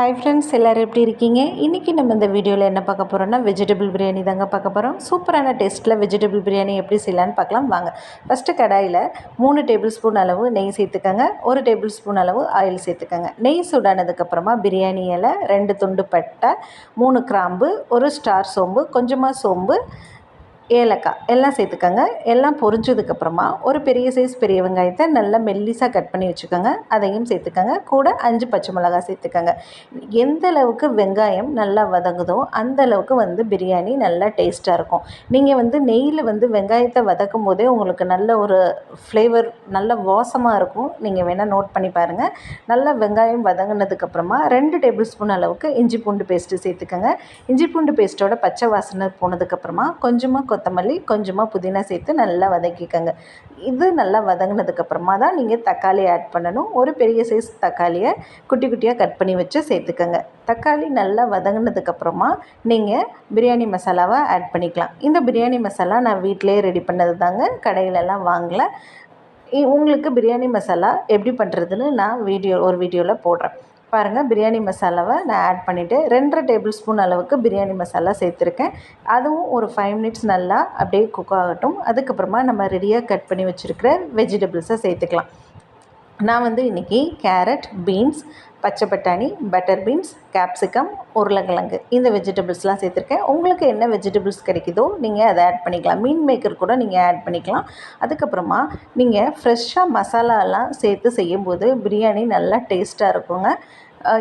Hi friends எல்லோரும் எப்படி இருக்கீங்க? இன்றைக்கி நம்ம இந்த வீடியோவில் என்ன பார்க்க போகிறோம்னா வெஜிடபிள் பிரியாணி தாங்க பார்க்க போகிறோம் சூப்பரான டேஸ்ட்டில் வெஜிடபிள் பிரியாணி எப்படி செய்யலான்னு பார்க்கலாம். வாங்க. ஃபஸ்ட்டு கடாயில் மூணு டேபிள் ஸ்பூன் அளவு நெய் சேர்த்துக்கோங்க. ஒரு டேபிள் ஸ்பூன் அளவு ஆயில் சேர்த்துக்கோங்க. நெய் சூடானதுக்கப்புறமா பிரியாணி இலை ரெண்டு துண்டு பட்டை மூணு கிராம்பு ஒரு ஸ்டார் சோம்பு கொஞ்சமாக சோம்பு ஏலக்காய் எல்லாம் சேர்த்துக்கோங்க. எல்லாம் பொரிஞ்சதுக்கப்புறமா ஒரு பெரிய சைஸ் பெரிய வெங்காயத்தை நல்லா மெல்லிசாக கட் பண்ணி வச்சுக்கோங்க. அதையும் சேர்த்துக்கோங்க. கூட அஞ்சு பச்சை மிளகாய் சேர்த்துக்கோங்க. எந்த அளவுக்கு வெங்காயம் நல்லா வதங்குதோ அந்த அளவுக்கு வந்து பிரியாணி நல்லா டேஸ்ட்டாக இருக்கும். நீங்கள் வந்து நெய்யில் வந்து வெங்காயத்தை வதக்கும் போதே உங்களுக்கு நல்ல ஒரு ஃப்ளேவர் நல்ல வாசமாக இருக்கும். நீங்கள் வேணால் நோட் பண்ணி பாருங்கள் நல்லா வெங்காயம் வதங்கினதுக்கப்புறமா ரெண்டு டேபிள் ஸ்பூன் அளவுக்கு இஞ்சி பூண்டு பேஸ்ட்டு சேர்த்துக்கோங்க. இஞ்சி பூண்டு பேஸ்ட்டோட பச்சை வாசனை போனதுக்கப்புறமா கொஞ்சமாக கொத்தமல்லி கொஞ்சமாக புதினா சேர்த்து நல்லா வதக்கிக்கோங்க. இது நல்லா வதங்கினதுக்கப்புறமா தான் நீங்கள் தக்காளி ஆட் பண்ணணும். ஒரு பெரிய சைஸ் தக்காளியை குட்டி குட்டியாக கட் பண்ணி வச்சு சேர்த்துக்கோங்க. தக்காளி நல்லா வதங்கினதுக்கப்புறமா நீங்கள் பிரியாணி மசாலாவை ஆட் பண்ணிக்கலாம். இந்த பிரியாணி மசாலா நான் வீட்டிலே ரெடி பண்ணது தாங்க. கடையிலலாம் வாங்கலை. உங்களுக்கு பிரியாணி மசாலா எப்படி பண்ணுறதுன்னு நான் வீடியோ ஒரு வீடியோவில் போடுறேன். பாருங்கள் பிரியாணி மசாலாவை நான் ஆட் பண்ணிவிட்டு ரெண்டரை டேபிள் ஸ்பூன் அளவுக்கு பிரியாணி மசாலா சேர்த்துருக்கேன். அதுவும் ஒரு ஃபைவ் மினிட்ஸ் நல்லா அப்படியே குக் ஆகட்டும். அதுக்கப்புறமா நம்ம ரெடியாக கட் பண்ணி வச்சுருக்கிற வெஜிடபிள்ஸை சேர்த்துக்கலாம். நான் வந்து இன்றைக்கி கேரட் பீன்ஸ் பச்சை பட்டாணி பட்டர் பீன்ஸ் கேப்சிகம் உருளைக்கிழங்கு இந்த வெஜிடபிள்ஸ்லாம் சேர்த்துருக்கேன். உங்களுக்கு என்ன வெஜிடபிள்ஸ் கிடைக்குதோ நீங்கள் அதை ஆட் பண்ணிக்கலாம். மீன் மேக்கர் கூட நீங்கள் ஆட் பண்ணிக்கலாம். அதுக்கப்புறமா நீங்கள் ஃப்ரெஷ்ஷாக மசாலாலாம் சேர்த்து செய்யும்போது பிரியாணி நல்லா டேஸ்ட்டாக இருக்குங்க.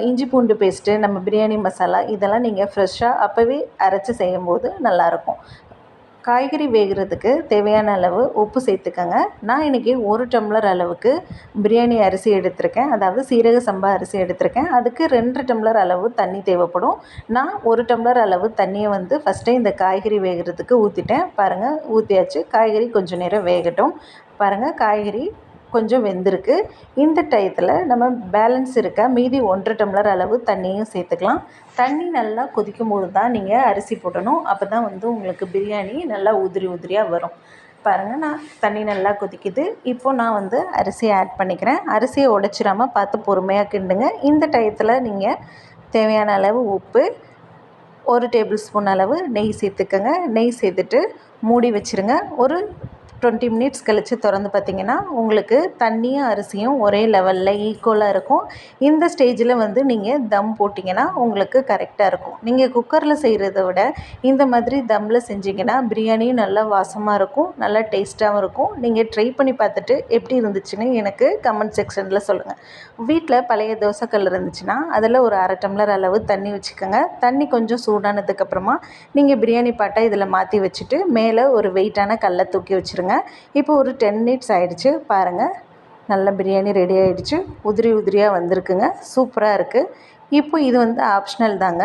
இஞ்சி பூண்டு பேஸ்ட்டு நம்ம பிரியாணி மசாலா இதெல்லாம் நீங்கள் ஃப்ரெஷ்ஷாக அப்போவே அரைச்சி செய்யும்போது நல்லாயிருக்கும் காய்கறி வேகிறதுக்கு தேவையான அளவு உப்பு சேர்த்துக்கோங்க. நான் இன்றைக்கி ஒரு டம்ளர் அளவுக்கு பிரியாணி அரிசி எடுத்திருக்கேன். அதாவது சீரக சம்பா அரிசி எடுத்திருக்கேன். அதுக்கு ரெண்டு டம்ளர் அளவு தண்ணி தேவைப்படும். நான் ஒரு டம்ளர் அளவு தண்ணியை வந்து ஃபஸ்ட்டே இந்த காய்கறி வேகிறதுக்கு ஊற்றிட்டேன் பாருங்கள் ஊற்றியாச்சு காய்கறி கொஞ்சம் நேரம் வேகட்டும். பாருங்கள் காய்கறி கொஞ்சம் வெந்திருக்கு. இந்த டயத்தில் நம்ம பேலன்ஸ் இருக்க மீதி ஒன்றரை டம்ளர் அளவு தண்ணியும் சேர்த்துக்கலாம். தண்ணி நல்லா கொதிக்கும் போது தான் நீங்கள் அரிசி போடணும். அப்போ தான் வந்து உங்களுக்கு பிரியாணி நல்லா உதிரி உதிரியாக வரும். பாருங்கள் நான் தண்ணி நல்லா கொதிக்குது. இப்போது நான் வந்து அரிசியை ஆட் பண்ணிக்கிறேன். அரிசியை உடச்சிடாமல் பார்த்து பொறுமையாக கிண்டுங்க. இந்த டயத்தில் நீங்கள் தேவையான அளவு உப்பு ஒரு டேபிள் ஸ்பூன் அளவு நெய் சேர்த்துக்கோங்க. நெய் சேர்த்துட்டு மூடி வச்சுருங்க. ஒரு டுவெண்ட்டி மினிட்ஸ் கழித்து திறந்து பார்த்திங்கன்னா உங்களுக்கு தண்ணியும் அரிசியும் ஒரே லெவலில் ஈக்குவலாக இருக்கும். இந்த ஸ்டேஜில் வந்து நீங்கள் தம் போட்டிங்கன்னா உங்களுக்கு கரெக்டாக இருக்கும். நீங்கள் குக்கரில் செய்கிறத விட இந்த மாதிரி தம்மில் செஞ்சிங்கன்னா பிரியாணியும் நல்லா வாசமாக இருக்கும் நல்லா டேஸ்ட்டாகவும் இருக்கும். நீங்கள் ட்ரை பண்ணி பார்த்துட்டு எப்படி இருந்துச்சுன்னு எனக்கு கமெண்ட் செக்ஷனில் சொல்லுங்கள் வீட்டில் பழைய தோசைக்கல் இருந்துச்சுன்னா அதில் ஒரு அரை டம்ளர் அளவு தண்ணி வச்சுக்கோங்க. தண்ணி கொஞ்சம் சூடானதுக்கப்புறமா நீங்கள் பிரியாணி பாட்டை இதில் மாற்றி வச்சுட்டு மேலே ஒரு வெயிட்டான கல்லை தூக்கி வச்சுருங்க. வச்சுருங்க இப்போ ஒரு டென் மினிட்ஸ் ஆகிடுச்சு பாருங்கள் நல்ல பிரியாணி ரெடி ஆகிடுச்சு உதிரி உதிரியாக வந்திருக்குங்க. சூப்பராக இருக்குது இப்போ இது வந்து ஆப்ஷனல் தாங்க.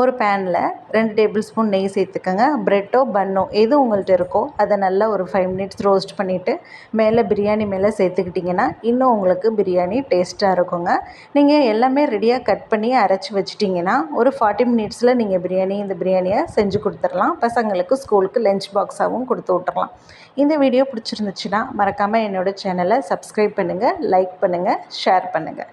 ஒரு பேனில் ரெண்டு டேபிள் ஸ்பூன் நெய் சேர்த்துக்கோங்க. ப்ரெட்டோ பன்னோ எது உங்கள்கிட்ட இருக்கோ அதை நல்லா ஒரு ஃபைவ் மினிட்ஸ் ரோஸ்ட் பண்ணிவிட்டு மேலே பிரியாணி மேலே சேர்த்துக்கிட்டிங்கன்னா இன்னும் உங்களுக்கு பிரியாணி டேஸ்ட்டாக இருக்குங்க. நீங்கள் எல்லாமே ரெடியாக கட் பண்ணி அரைச்சி வச்சிட்டிங்கன்னா ஒரு ஃபார்ட்டி மினிட்ஸில் நீங்கள் பிரியாணி இந்த பிரியாணியை செஞ்சு கொடுத்துடலாம். பசங்களுக்கு ஸ்கூலுக்கு லஞ்ச் பாக்ஸாகவும் கொடுத்து விட்டுறலாம் இந்த வீடியோ பிடிச்சிருந்துச்சுன்னா மறக்காமல் என்னோடய சேனலை சப்ஸ்கிரைப் பண்ணுங்கள் லைக் பண்ணுங்கள் ஷேர் பண்ணுங்கள்